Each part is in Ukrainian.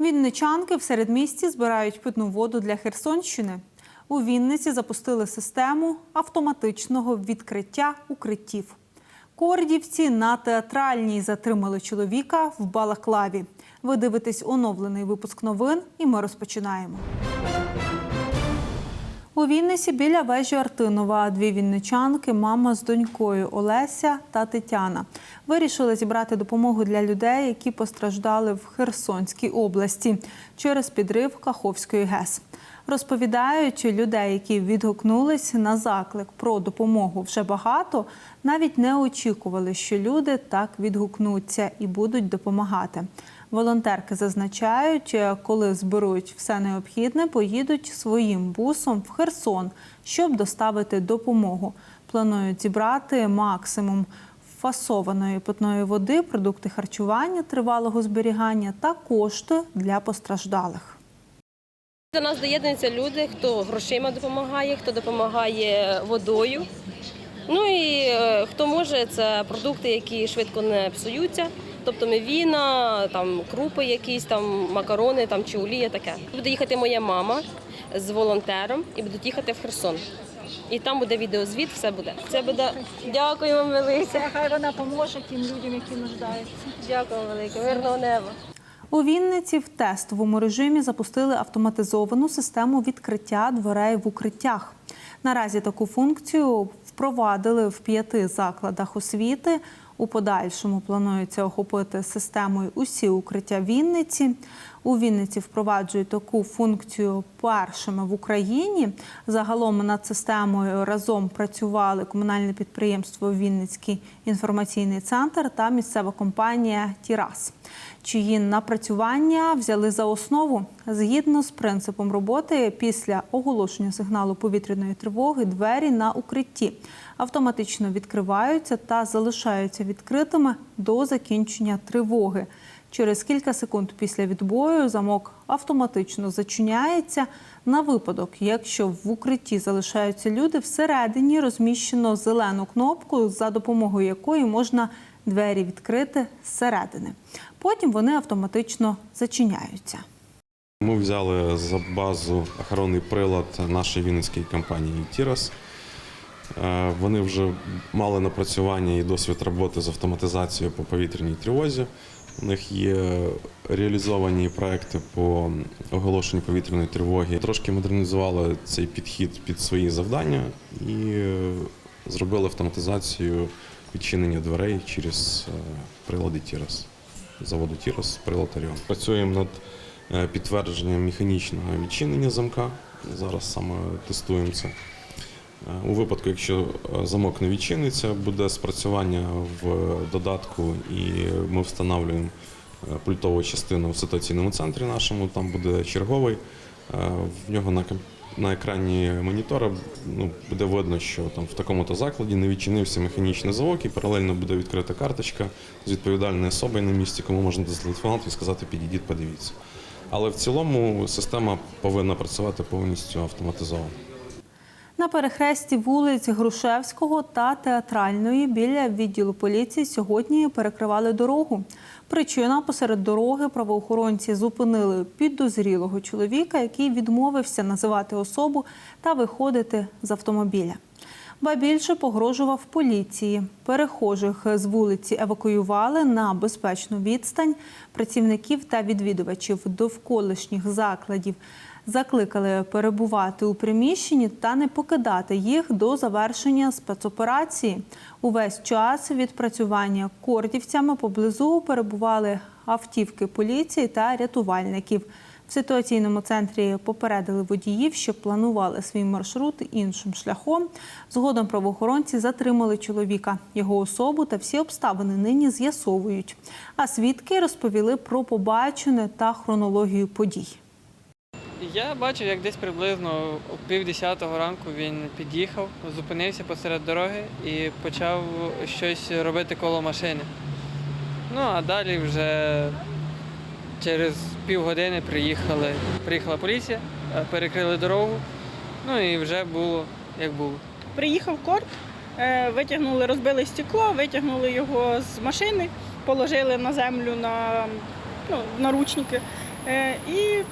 Вінничанки в середмісті збирають питну воду для Херсонщини. У Вінниці запустили систему автоматичного відкриття укриттів. Кордівці на театральній затримали чоловіка в Балаклаві. Ви дивитесь оновлений випуск новин, і ми розпочинаємо. У Вінниці біля вежі Артинова дві вінничанки, мама з донькою Олеся та Тетяна, вирішили зібрати допомогу для людей, які постраждали в Херсонській області через підрив Каховської ГЕС. Розповідають, людей, які відгукнулись на заклик про допомогу вже багато, навіть не очікували, що люди так відгукнуться і будуть допомагати. Волонтерки зазначають, коли зберуть все необхідне, поїдуть своїм бусом в Херсон, щоб доставити допомогу. Планують зібрати максимум фасованої питної води, продукти харчування тривалого зберігання та кошти для постраждалих. До нас доєднуються люди, хто грошима допомагає, хто допомагає водою. Ну і е, хто може, це продукти, які швидко не псуються. Тобто мівіна, там крупи якісь, там макарони там, чи олія таке. Буде їхати моя мама з волонтером і будуть їхати в Херсон. І там буде відеозвіт, все буде. Це буде. Дякую вам велике. Хай вона поможе тим людям, які нуждаються. Дякую велике. Мирного неба. У Вінниці в тестовому режимі запустили автоматизовану систему відкриття дверей в укриттях. Наразі таку функцію впровадили в п'яти закладах освіти. У подальшому планується охопити системою усі укриття Вінниці. У Вінниці впроваджують таку функцію першими в Україні. Загалом над системою разом працювали комунальне підприємство Вінницький інформаційний центр та місцева компанія Тірас, чиї напрацювання взяли за основу згідно з принципом роботи після оголошення сигналу повітряної тривоги. Двері на укритті автоматично відкриваються та залишаються відкритими до закінчення тривоги. Через кілька секунд після відбою замок автоматично зачиняється. На випадок, якщо в укритті залишаються люди, всередині розміщено зелену кнопку, за допомогою якої можна двері відкрити зсередини. Потім вони автоматично зачиняються. Ми взяли за базу охоронний прилад нашої вінницької компанії Тірас. Е, Вони вже мали напрацювання і досвід роботи з автоматизацією по повітряній тривозі. У них є реалізовані проекти по оголошенню повітряної тривоги. Трошки модернізували цей підхід під свої завдання і е, зробили автоматизацію відчинення дверей через е, прилади Тірас. Заводу Тірас, прилад Оріон. Працюємо над е, підтвердженням механічного відчинення замка. Зараз саме тестуємо це. Е, У випадку, якщо е, замок не відчиниться, буде спрацювання в додатку, і ми встановлюємо пультову частину в ситуаційному центрі нашому. Там буде черговий. В нього на ком- на екрані монітора ну, буде видно, що там в такому-то закладі не відчинився механічний звук, і паралельно буде відкрита карточка з відповідальною особою на місці, кому можна зателефонувати і сказати, підійдіть, подивіться. Але в цілому система повинна працювати повністю автоматизовано. На перехресті вулиць Грушевського та Театральної біля відділу поліції сьогодні перекривали дорогу. Причина посеред дороги правоохоронці зупинили підозрілого чоловіка, який відмовився називати особу та виходити з автомобіля. Ба більше погрожував поліції. Перехожих з вулиці евакуювали на безпечну відстань. Працівників та відвідувачів довколишніх закладів закликали перебувати у приміщенні та не покидати їх до завершення спецоперації. Увесь час відпрацювання кордівцями поблизу перебували автівки поліції та рятувальників. В ситуаційному центрі попередили водіїв, що планували свій маршрут іншим шляхом. Згодом правоохоронці затримали чоловіка. Його особу та всі обставини нині з'ясовують. А свідки розповіли про побачене та хронологію подій. Я бачив, як десь приблизно о пів десятого ранку він під'їхав, зупинився посеред дороги і почав щось робити коло машини. Ну а далі вже через півгодини приїхали, приїхала поліція, е, перекрили дорогу Ну і вже було як було. Приїхав корт, е, витягнули, розбили стекло, витягнули його з машини, положили на землю на ну, наручники. Е, І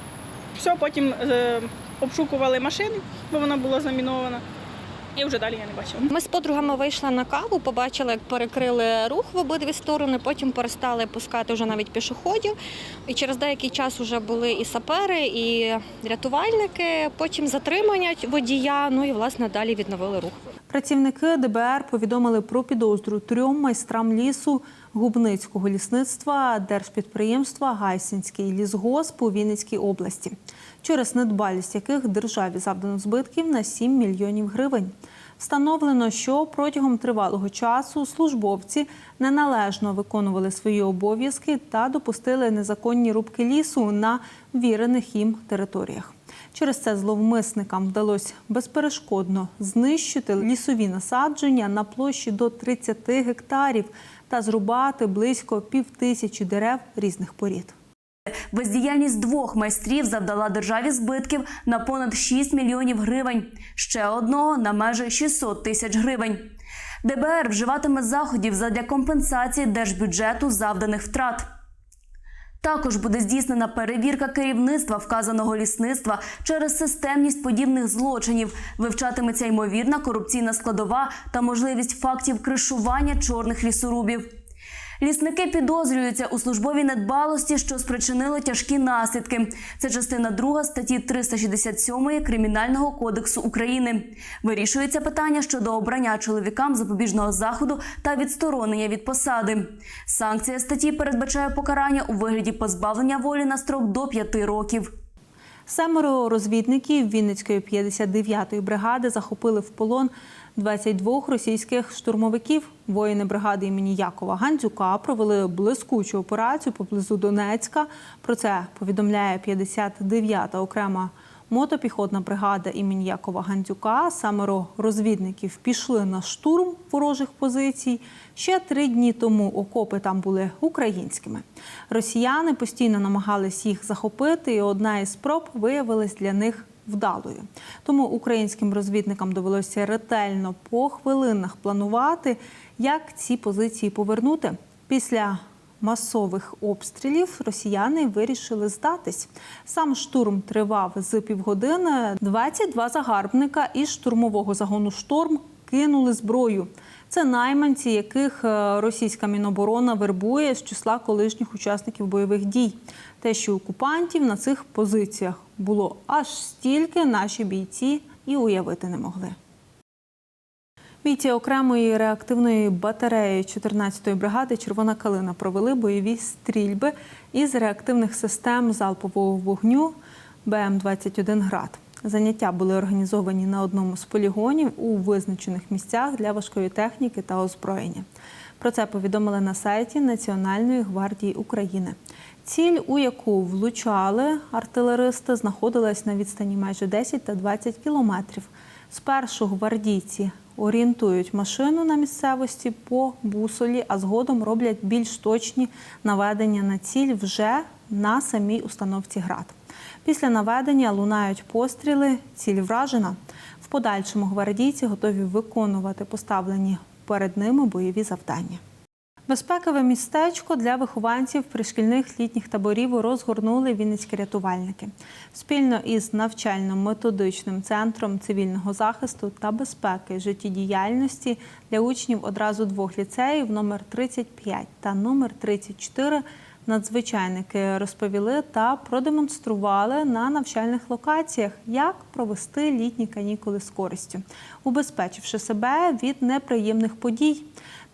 все, потім е, обшукували машину, бо вона була замінована. І вже далі я не бачила. Ми з подругами вийшли на каву, побачили, як перекрили рух в обидві сторони, потім перестали пускати вже навіть пішоходів. І через деякий час вже були і сапери, і рятувальники, потім затримання водія, ну і власне далі відновили рух. Працівники ДБР повідомили про підозру трьом майстрам лісу Губницького лісництва держпідприємства Гайсинський лісгосп у Вінницькій області, через недбалість яких державі завдано збитків на 7 мільйонів гривень. Встановлено, що протягом тривалого часу службовці неналежно виконували свої обов'язки та допустили незаконні рубки лісу на вірених їм територіях. Через це зловмисникам вдалося безперешкодно знищити лісові насадження на площі до 30 гектарів та зрубати близько півтисячі дерев різних порід. Бездіяльність двох майстрів завдала державі збитків на понад 6 мільйонів гривень, ще одного на майже 600 тисяч гривень. ДБР вживатиме заходів задля компенсації держбюджету завданих втрат. Також буде здійснена перевірка керівництва вказаного лісництва через системність подібних злочинів. Вивчатиметься ймовірна корупційна складова та можливість фактів кришування чорних лісорубів. Лісники підозрюються у службовій недбалості, що спричинило тяжкі наслідки. Це частина 2 статті 367 Кримінального кодексу України. Вирішується питання щодо обрання чоловікам запобіжного заходу та відсторонення від посади. Санкція статті передбачає покарання у вигляді позбавлення волі на строк до 5 років. Семеро розвідників Вінницької 59-ї бригади захопили в полон 22 російських штурмовиків. Воїни бригади імені Якова Гандзюка провели блискучу операцію поблизу Донецька. Про це повідомляє 59-та окрема мотопіхотна бригада імені Якова Гандзюка. Семеро розвідників пішли на штурм ворожих позицій. Ще три дні тому окопи там були українськими. Росіяни постійно намагались їх захопити, і одна із спроб виявилась для них вдалою. Тому українським розвідникам довелося ретельно по хвилинах планувати, як ці позиції повернути. Після масових обстрілів росіяни вирішили здатись. Сам штурм тривав з півгодини. 22 загарбника із штурмового загону шторм кинули зброю. Це найманці, яких е, російська міноборона вербує з числа колишніх учасників бойових дій. Те, що окупантів на цих позиціях було аж стільки, наші бійці і уявити не могли. Бійці окремої реактивної батареї 14-ї бригади Червона калина провели бойові стрільби із реактивних систем залпового вогню БМ-21 град. Заняття були організовані на одному з полігонів у визначених місцях для важкої техніки та озброєння. Про це повідомили на сайті Національної гвардії України. Ціль, у яку влучали артилеристи, знаходилась на відстані майже 10 та 20 кілометрів. Спершу гвардійці орієнтують машину на місцевості по бусолі, а згодом роблять більш точні наведення на ціль вже на самій установці град. Після наведення лунають постріли, ціль вражена. В подальшому гвардійці готові виконувати поставлені перед ними бойові завдання. Безпекове містечко для вихованців пришкільних літніх таборів розгорнули вінницькі рятувальники спільно із навчально-методичним центром цивільного захисту та безпеки життєдіяльності для учнів одразу двох ліцеїв номер 35 та номер 34 Надзвичайники розповіли та продемонстрували на навчальних локаціях, як провести літні канікули з користю, убезпечивши себе від неприємних подій.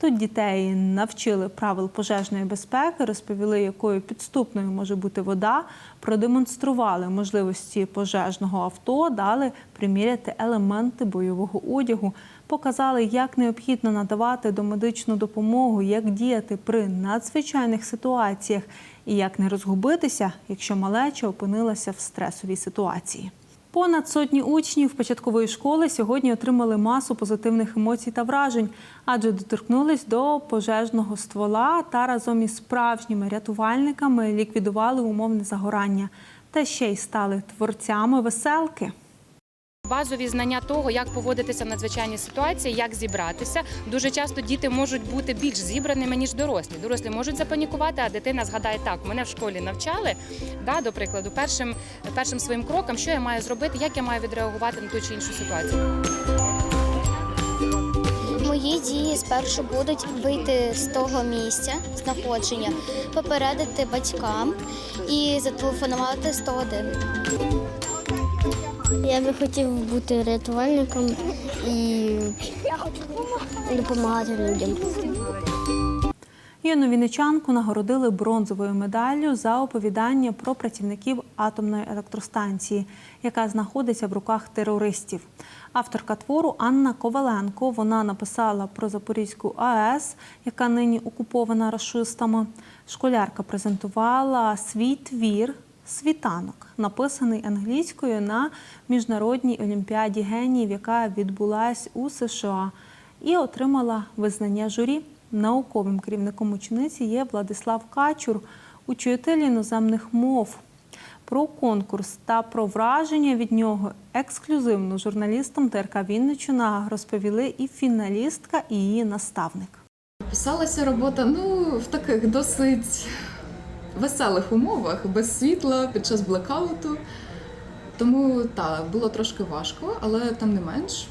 Тут дітей навчили правил пожежної безпеки, розповіли, якою підступною може бути вода, продемонстрували можливості пожежного авто, дали приміряти елементи бойового одягу, показали, як необхідно надавати домедичну допомогу, як діяти при надзвичайних ситуаціях і як не розгубитися, якщо малеча опинилася в стресовій ситуації. Понад сотні учнів початкової школи сьогодні отримали масу позитивних емоцій та вражень, адже доторкнулись до пожежного ствола та разом із справжніми рятувальниками ліквідували умовне загорання та ще й стали творцями веселки. Базові знання того, як поводитися в надзвичайній ситуації, як зібратися. Дуже часто діти можуть бути більш зібраними ніж дорослі. Дорослі можуть запанікувати, а дитина згадає так. Мене в школі навчали. Да, до прикладу, першим першим своїм кроком, що я маю зробити, як я маю відреагувати на ту чи іншу ситуацію. Мої дії спершу будуть вийти з того місця знаходження, попередити батькам і зателефонувати 101. Я би хотів бути рятувальником і допомагати людям. Юну вінничанку нагородили бронзовою медаллю за оповідання про працівників атомної електростанції, яка знаходиться в руках терористів. Авторка твору Анна Коваленко. Вона написала про Запорізьку АЕС, яка нині окупована рашистами. Школярка презентувала свій твір Світанок, написаний англійською на міжнародній олімпіаді геніїв, яка відбулась у США, і отримала визнання журі. Науковим керівником учениці є Владислав Качур, учитель іноземних мов. Про конкурс та про враження від нього ексклюзивно журналістам ТРК Вінниччина розповіли і фіналістка, і її наставник. Писалася робота ну, в таких досить веселих умовах, без світла, під час блекауту. Тому так, було трошки важко, але тим не менш,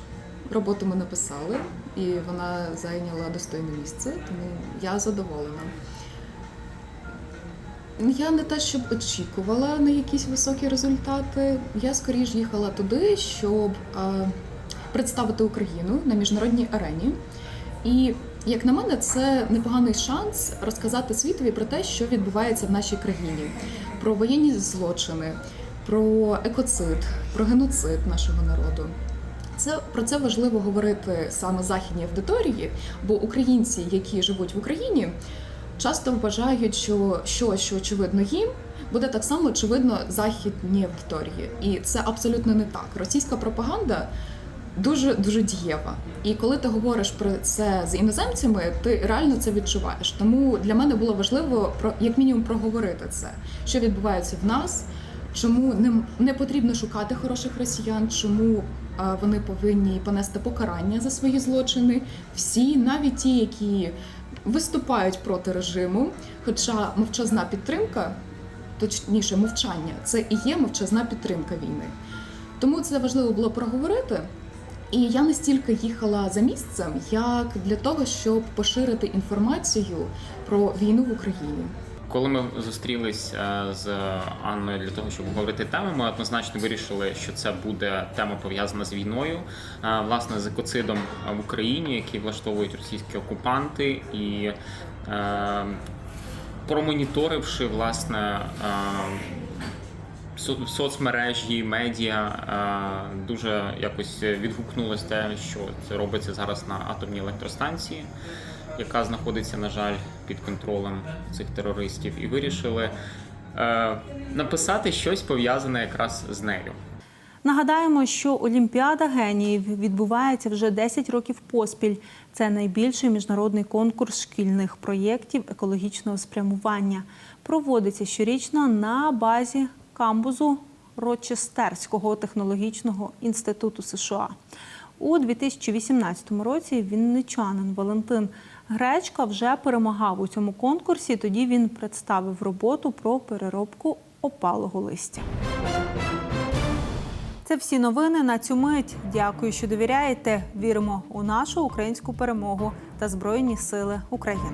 роботу ми написали, і вона зайняла достойне місце, тому я задоволена. Я не те, щоб очікувала на якісь високі результати. Я скоріш їхала туди, щоб е, представити Україну на міжнародній арені. І як на мене, це непоганий шанс розказати світові про те, що відбувається в нашій країні, про воєнні злочини, про екоцид, про геноцид нашого народу. Це про це важливо говорити саме західній аудиторії, бо українці, які живуть в Україні, часто вважають, що щось, що очевидно їм, буде так само очевидно західній аудиторії. І це абсолютно не так. Російська пропаганда дуже дуже дієва. І коли ти говориш про це з іноземцями, ти реально це відчуваєш. Тому для мене було важливо про як мінімум проговорити це, що відбувається в нас, чому не, не потрібно шукати хороших росіян, чому а, вони повинні понести покарання за свої злочини. Всі, навіть ті, які виступають проти режиму, хоча мовчазна підтримка, точніше, мовчання, це і є мовчазна підтримка війни. Тому це важливо було проговорити. І я не стільки їхала за місцем, як для того, щоб поширити інформацію про війну в Україні. Коли ми зустрілись е, з Анною для того, щоб говорити теми, ми однозначно вирішили, що це буде тема пов'язана з війною, е, власне, з екоцидом в Україні, який влаштовують російські окупанти, і е, промоніторивши власне. Соцмережі, медіа е, дуже якось відгукнулось те, що це робиться зараз на атомній електростанції, яка знаходиться, на жаль, під контролем цих терористів, і вирішили е, написати щось пов'язане якраз з нею. Нагадаємо, що Олімпіада геніїв відбувається вже 10 років поспіль. Це найбільший міжнародний конкурс шкільних проєктів екологічного спрямування. Проводиться щорічно на базі камбузу Рочестерського технологічного інституту США. У 2018 році вінничанин Валентин Гречка вже перемагав у цьому конкурсі. Тоді він представив роботу про переробку опалого листя. Це всі новини на цю мить. Дякую, що довіряєте. Віримо у нашу українську перемогу та Збройні Сили України.